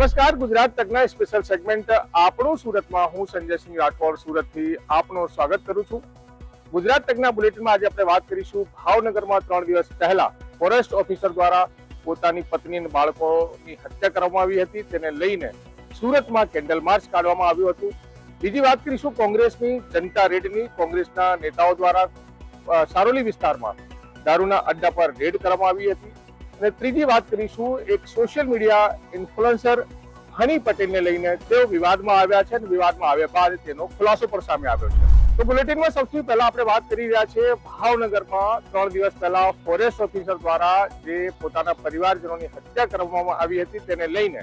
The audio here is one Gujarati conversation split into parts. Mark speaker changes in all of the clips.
Speaker 1: નમસ્કાર, ગુજરાત તકના સ્પેશિયલ સેગમેન્ટ આપણું સુરતમાં હું સંજયસિંહ રાઠોડ સુરતથી આપનો સ્વાગત કરું છું. ગુજરાત તકના બુલેટિનમાં આજે આપણે વાત કરીશું ભાવનગરમાં ત્રણ દિવસ પહેલા ફોરેસ્ટ ઓફિસર દ્વારા પોતાની પત્ની અને બાળકોની હત્યા કરવામાં આવી હતી. તેને લઈને સુરતમાં કેન્ડલ માર્ચ કાઢવામાં આવ્યું હતું. બીજી વાત કરીશું કોંગ્રેસની, જનતા રેડની. કોંગ્રેસના નેતાઓ દ્વારા સારોલી વિસ્તારમાં દારૂના અડ્ડા પર રેડ કરવામાં આવી હતી. અને ત્રીજી વાત કરીશું, એક સોશિયલ મીડિયા ઇન્ફ્લુઅન્સર હની પટેલને લઈને તેઓ વિવાદમાં આવ્યા છે અને વિવાદમાં આવ્યા બાદ તેનો ખુલાસો પણ સામે આવ્યો છે. તો બુલેટિનમાં સૌથી પહેલા આપણે વાત કરી રહ્યા છીએ ભાવનગરમાં. ત્રણ દિવસ પહેલા ફોરેસ્ટ ઓફિસર દ્વારા જે પોતાના પરિવારજનોની હત્યા કરવામાં આવી હતી, તેને લઈને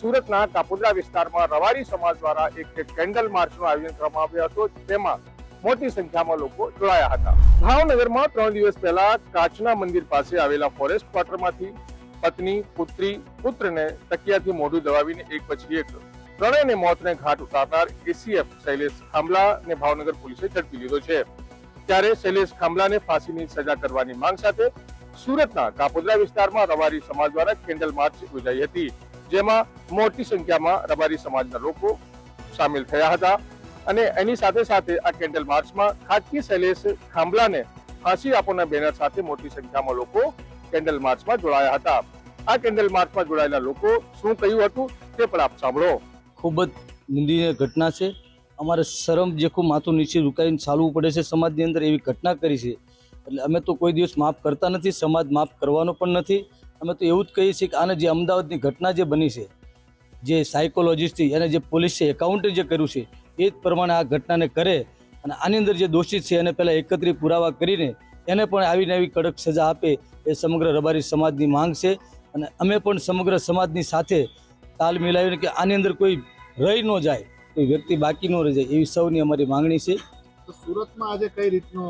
Speaker 1: સુરતના કાપોદ્રા વિસ્તારમાં રવાડી સમાજ દ્વારા એક કેન્ડલ માર્ચનું આયોજન કરવામાં આવ્યું હતું. તેમાં મોટી સંખ્યામાં લોકો જોડાયા હતા. ભાવનગરમાં ત્રણ દિવસ પહેલા કાચના મંદિર પાસે આવેલા ફોરેસ્ટ ક્વાર્ટરમાંથી પત્ની, પુત્રી, પુત્રને તકિયાથી મોઢું દબાવીને એક પછી એક ત્રણેયને મોતને ઘાટ ઉતારનાર એસીએફ શૈલેષ ખાંભલાને ભાવનગર પોલીસે ઝડપી લીધો છે. ત્યારે શૈલેષ ખાંભલાને ફાંસીની સજા કરવાની માંગ સાથે સુરતના કાપોદ્રા વિસ્તારમાં રબારી સમાજ દ્વારા કેન્ડલ માર્ચ યોજાઈ હતી, જેમાં મોટી સંખ્યામાં રબારી સમાજના લોકો સામેલ થયા હતા. અને એની સાથે સાથે આ કેન્ડલ માર્ચમાં ખાટકી શૈલેષ ખાંભલાને ફાંસી આપવાના બેનર સાથે મોટી સંખ્યામાં લોકો કેન્ડલ માર્ચમાં જોડાયા હતા. આ કેન્ડલ માર્ચમાં જોડાયેલા લોકો શું કહ્યું હતું તે પણ આપ સાંભળો.
Speaker 2: ખૂબ જ નિંદનીય ઘટના છે. અમારે શરમ જેખું માથું નીચે ઝુકાવીને ચાલવું પડે છે. સમાજની અંદર એવી ઘટના કરી છે. એટલે અમે તો કોઈ દિવસ માફ કરતા નથી. સમાજ માફ કરવાનો પણ નથી. અમે તો એવું જ કહીએ છીએ કે આને જે અમદાવાદની ઘટના જે બની છે, જે સાયકોલોજીસ્ટથી એને જે પોલીસે એકાઉન્ટે જે કર્યું છે એ જ પ્રમાણે આ ઘટનાને કરે અને આની અંદર જે દોષિત છે એને પહેલાં એકત્રિત પુરાવા કરીને એને પણ આવીને આવી કડક સજા આપે એ સમગ્ર રબારી સમાજની માંગ છે. અને અમે પણ સમગ્ર સમાજની સાથે તાલ મિલાવીને કે આની અંદર કોઈ રહી ન જાય કોઈ વ્યક્તિ બાકી ન રહી જાય એવી સૌની અમારી માંગણી છે.
Speaker 3: સુરતમાં આજે કઈ રીતનું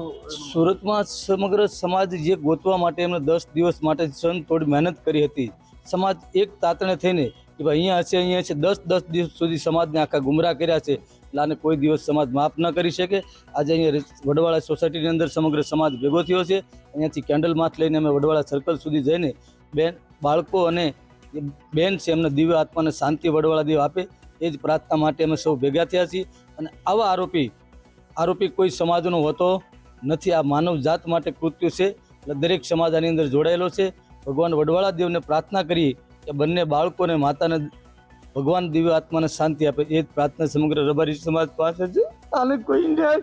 Speaker 2: સુરતમાં સમગ્ર સમાજ જે ગોતવા માટે એમને દસ દિવસ માટે સન થોડી મહેનત કરી હતી. સમાજ એક તાતણે થઈને કે ભાઈ અહીંયા હશે અહીંયા છે દસ દસ દિવસ સુધી સમાજને આખા ગુમરાહ કર્યા છે. આને કોઈ દિવસ સમાજ માફ ન કરી શકે. આજે અહીંયા વડવાળા સોસાયટીની અંદર સમગ્ર સમાજ ભેગો થયો છે. અહીંયાથી કેન્ડલ માથ લઈને અમે વડવાળા સર્કલ સુધી જઈને બેન, બાળકો અને બેન છે એમને દિવ્ય આત્માને શાંતિ વડવાળા દેવ આપે. એ જ પ્રાર્થના માટે અમે સૌ ભેગા થયા છીએ. અને આવા આરોપી આરોપી કોઈ સમાજનો હોતો નથી. આ માનવ જાત માટે કૃત્ય છે. એટલે દરેક સમાજ આની અંદર જોડાયેલો છે. ભગવાન વડવાળા દેવને પ્રાર્થના કરી કે બંને બાળકોને માતાને ભગવાન દિવ્ય આત્માને શાંતિ આપે, એ જ પ્રાર્થના સમગ્ર રબારી સમાજ પાસે છે. આને કોઈ ઇન્ડિયા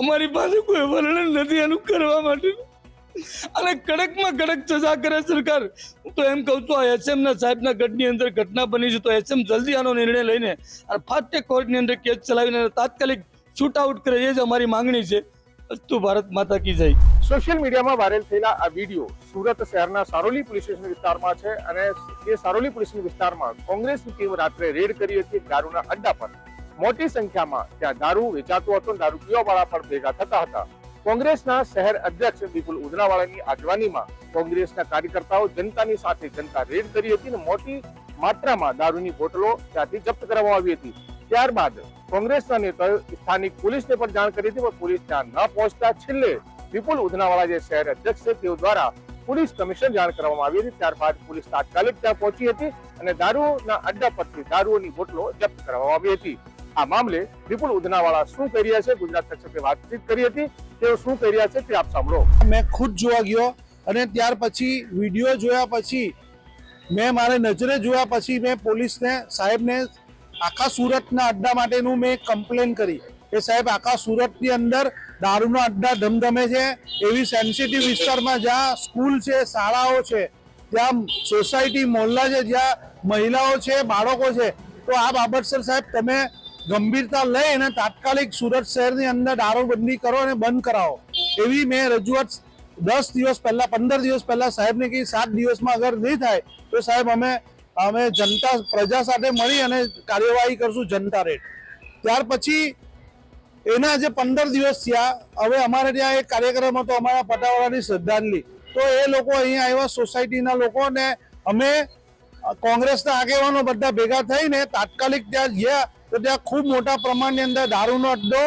Speaker 2: અમારી પાસે કોઈ વર્ણન નથી એનું કરવા માટે. અને કડકમાં કડક સજા કરે સરકાર. હું તો એમ કહું છું, આ એસએમ ના સાહેબના ગઢની અંદર ઘટના બની છે તો એસએમ જલ્દી આનો નિર્ણય લઈને અને ફાસ્ટ કોર્ટની અંદર કેસ ચલાવીને તાત્કાલિક શૂટ આઉટ કરે, એ જ અમારી માંગણી છે. અસ્તુ ભારત માતા કી જય.
Speaker 1: સોશિયલ મીડિયામાં વાયરલ થયેલા આ વીડિયો સુરત શહેરના સારોલી પોલીસ સ્ટેશન વિસ્તારમાં છે અને એ સારોલી પોલીસ વિસ્તારમાં કોંગ્રેસની ટીમ રાત્રે રેડ કરી હતી દારૂના અડ્ડા પર. મોટી સંખ્યામાં ત્યાં દારૂ વેચાતો હતો, દારૂ પીવાવાળા પણ ભેગા થતા હતા. કોંગ્રેસના શહેર અધ્યક્ષ વિપુલ ઉદરાવાળાની આગેવાનીમાં કોંગ્રેસના કાર્યકર્તાઓ જનતાની સાથે જનતા રેડ કરી હતી અને મોટી માત્રામાં દારૂની બોટલો ત્યાંથી જપ્ત કરવામાં આવી હતી. ત્યારબાદ કોંગ્રેસના નેતાઓએ સ્થાનિક પોલીસને પણ જાણ કરી હતી, પણ પોલીસ ત્યાં ન પહોંચતા છેલ્લે વિપુલ ઉધનાવાળા જે શહેર અધ્યક્ષ છે, તેઓ દ્વારા પોલીસ કમિશન જાણ કરવામાં આવી હતી. ત્યારબાદ પોલીસ તાત્કાલિક ત્યાં પહોંચી હતી અને દારૂના અડ્ડા પરથી દારૂની બોટલો જપ્ત કરવામાં આવી હતી. આ મામલે વિપુલ ઉધનાવાળા શું કરી રહ્યા છે? ગુજરાત સાથે વાતચીત કરી હતી. તેઓ શું કરી રહ્યા છે તે આપ સાંભળો.
Speaker 3: મેં ખુદ જોવા ગયો અને ત્યાર પછી વીડિયો જોયા પછી મેં મારે નજરે જોયા પછી મેં પોલીસને સાહેબને આખા સુરતના અડ્ડા માટેનું મેં કમ્પ્લેન કરી. કે સાહેબ, આખા સુરતની અંદર દારૂના અડ્ડા ધમધમે છે, એવી સેન્સિટિવ વિસ્તારમાં જ્યાં સ્કૂલ છે, શાળાઓ છે, ત્યાં સોસાયટી મોહલ્લા છે, જ્યાં મહિલાઓ છે, બાળકો છે, તો આ બાબતસર સાહેબ તમે ગંભીરતા લઈ અને તાત્કાલિક સુરત શહેરની અંદર દારૂબંધી કરો અને બંધ કરાવો. એવી મેં રજૂઆત દસ દિવસ પહેલા, પંદર દિવસ પહેલા સાહેબને કહી સાત દિવસમાં અગર નહીં થાય, તો સાહેબ અમે અમે જનતા, પ્રજા સાથે મળી અને કાર્યવાહી કરશું જનતા રેટ. ત્યાર પછી એના જે પંદર દિવસ થયા, હવે અમારે ત્યાં એક કાર્યક્રમ હતો, અમારા પટાવાળાની શ્રદ્ધાંજલિ. તો એ લોકો અહીંયા આવ્યા, સોસાયટીના લોકો ને અમે કોંગ્રેસના આગેવાનો બધા ભેગા થઈને તાત્કાલિક ત્યાં ગયા, તો ત્યાં ખૂબ મોટા પ્રમાણની અંદર દારૂનો અડ્ડો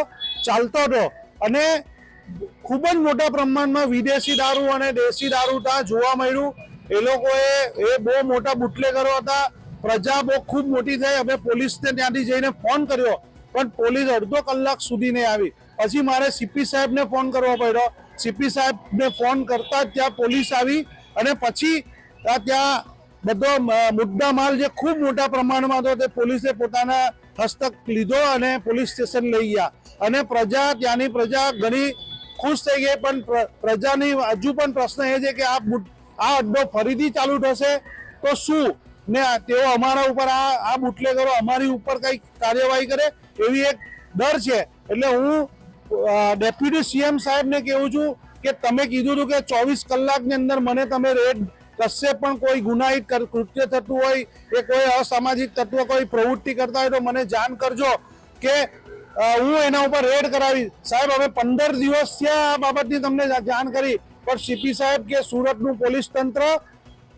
Speaker 3: ચાલતો હતો. અને ખૂબ જ મોટા પ્રમાણમાં વિદેશી દારૂ અને દેશી દારૂ ત્યાં જોવા મળ્યું. એ લોકોએ એ બહુ મોટા બુટલેગરો હતા. પ્રજા બહુ ખૂબ મોટી થઈ. અમે પોલીસને ત્યાંથી જઈને ફોન કર્યો. પણ પોલીસ અડધો કલાક સુધી નહીં આવી. પછી મારે સીપી સાહેબને ફોન કરવો પડ્યો. સીપી સાહેબને ફોન કરતા ત્યાં પોલીસ આવી અને પછી ત્યાં બધો મુદ્દા માલ જે ખૂબ મોટા પ્રમાણમાં હતો તે પોલીસે પોતાના હસ્તક લીધો અને પોલીસ સ્ટેશન લઈ ગયા. અને પ્રજા, ત્યાંની પ્રજા ઘણી ખુશ થઈ ગઈ. પણ પ્ર- પ્રજાની હજુ પણ પ્રશ્ન એ છે કે આ બુટ- આ અડ્ડો ફરીથી ચાલુ થશે તો શું? ને તેઓ અમારા ઉપર આ આ બુટલેગરો અમારી ઉપર કઈ કાર્યવાહી કરે એવી એક ડર છે. એટલે હું ડેપ્યુટી સીએમ સાહેબને કહું છું કે તમે કીધું હતું કે ચોવીસ કલાકની અંદર મને તમે રેડ કશે પણ કોઈ ગુનાહિત કૃત્ય થતું હોય કે કોઈ અસામાજિક તત્વ કોઈ પ્રવૃત્તિ કરતા હોય તો મને જાણ કરજો કે હું એના ઉપર રેડ કરાવી સાહેબ, હવે પંદર દિવસ થયા આ બાબતની તમને જાણ કરી. પણ સીપી સાહેબ કે સુરતનું પોલીસ તંત્ર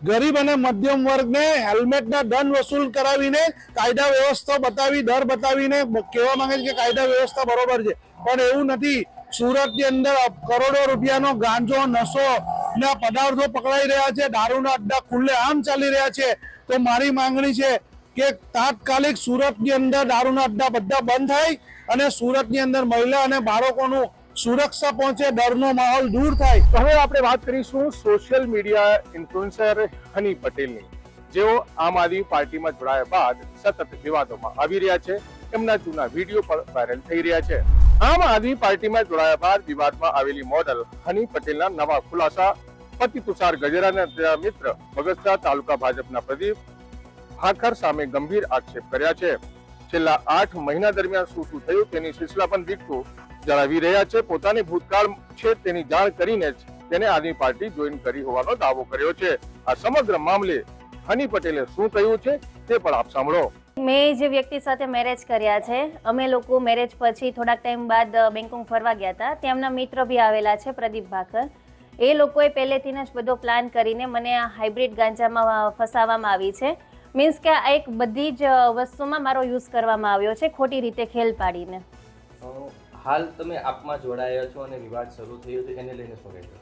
Speaker 3: ગરીબ અને મધ્યમ વર્ગને હેલ્મેટના દંડ વસૂલ કરાવીને કાયદા વ્યવસ્થા બતાવી, દર બતાવીને કહેવા માંગે છે કે કાયદા વ્યવસ્થા બરોબર છે. પણ એવું નથી. સુરતની અંદર કરોડો રૂપિયાનો ગાંજો નશો ના પદાર્થો પકડાઈ રહ્યા છે. દારૂના અડ્ડા ખુલ્લે આમ ચાલી રહ્યા છે. તો મારી માંગણી છે કે તાત્કાલિક સુરતની અંદર દારૂના અડ્ડા બધા બંધ થાય અને સુરતની અંદર મહિલા અને બાળકોનું સુરક્ષા પહોંચે, ડરનો માહોલ દૂર થાય.
Speaker 1: તો હવે આપણે વાત કરીશું સોશિયલ મીડિયા ઇન્ફ્લુએન્સર હની પટેલની. જેઓ આમ આદમી પાર્ટીમાં જોડાયા બાદ સતત વિવાદોમાં આવી રહ્યા છે. એમના જૂના વીડિયો પણ વાયરલ થઈ રહ્યા છે. આમ આદમી પાર્ટીમાં જોડાયા બાદ વિવાદમાં આવેલી મોડલ હની પટેલના નવા ખુલાસા, પતિ તુષાર ગજેરાના મિત્ર બગસરા તાલુકા ભાજપના પ્રદીપ ભાખર સામે ગંભીર આક્ષેપ કર્યા છે. છેલ્લા આઠ મહિના દરમિયાન શું શું થયું તેની શિશલાપન દીઠું જણાવી રહ્યા છે. પોતાની ભૂતકાળ છે તેની જાણ કરીને જ તેને આદમી પાર્ટી જોઈન કરી હોવાનો દાવો કર્યો છે. આ સમગ્ર મામલે હની પટેલે શું કહ્યું છે તે પણ આપ સાંભળો.
Speaker 4: મેં જે વ્યક્તિ સાથે મેરેજ કર્યા છે અમે લોકો મેરેજ પછી થોડાક ટાઈમ બાદ બેંગકોંગ ફરવા ગયા હતા. તેમના મિત્ર બી આવેલા છે પ્રદીપ ભાકર એ લોકોએ પહેલેથી જ બધો પ્લાન કરીને મને આ હાઇબ્રિડ ગાંજામાં ફસાવવામાં આવી છે. મીન્સ કે આ એક બધી જ વસ્તુમાં મારો યુઝ કરવામાં આવ્યો છે ખોટી રીતે ખેલ પાડીને.
Speaker 5: હાલ તમે આપમાં જોડાયા છો અને વિવાદ શરૂ થયો છે એને લઈને શું કહેશો?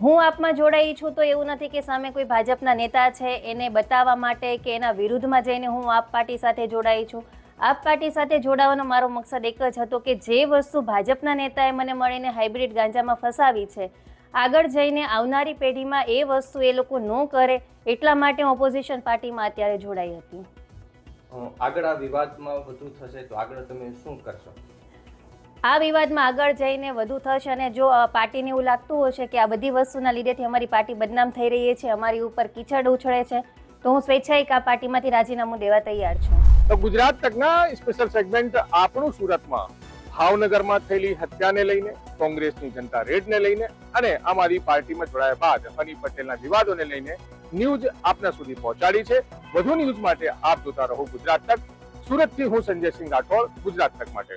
Speaker 4: હું આપમાં જોડાઈ છું તો એવું નથી કે સામે કોઈ ભાજપના નેતા છે એને બતાવવા માટે કે એના વિરુદ્ધમાં જઈને હું આપ પાર્ટી સાથે જોડાઈ છું. આપ પાર્ટી સાથે જોડાવાનો મારો મકસદ એક જ હતો કે જે વસ્તુ ભાજપના નેતાએ મને મળીને હાઇબ્રિડ ગાંજામાં ફસાવી છે આગળ જઈને આવનારી પેઢીમાં એ વસ્તુ એ લોકો ન કરે એટલા માટે ઓપોઝિશન પાર્ટીમાં અત્યારે જોડાઈ હતી.
Speaker 5: આગળ આ વિવાદમાં વધુ થશે તો આગળ તમે શું કરશો?
Speaker 4: આ વિવાદમાં આગળ જઈને વધુ થશે અને જો પાર્ટીને એવું લાગતું હશે કે આ બધી વસ્તુના લીધેથી અમારી પાર્ટી બદનામ થઈ રહી છે, અમારી ઉપર કીચડ ઉછળે છે, તો હું સ્વેચ્છાએ આ પાર્ટીમાંથી રાજીનામું દેવા તૈયાર છું.
Speaker 1: તો ગુજરાત તકના સ્પેશિયલ સેગમેન્ટ આપણું સુરતમાં ભાવનગરમાં થયેલી હત્યાને લઈને, કોંગ્રેસની જનતા રેડને લઈને અને અમારી પાર્ટીમાં જોડાયા બાદ હની પટેલના વિવાદોને લઈને ન્યૂઝ આપના સુધી પહોંચાડી છે. વધુ ન્યૂઝ માટે આપ જોતા રહો ગુજરાત તક. સુરતથી હું સંજયસિંહ રાઠોડ, ગુજરાત તક માટે.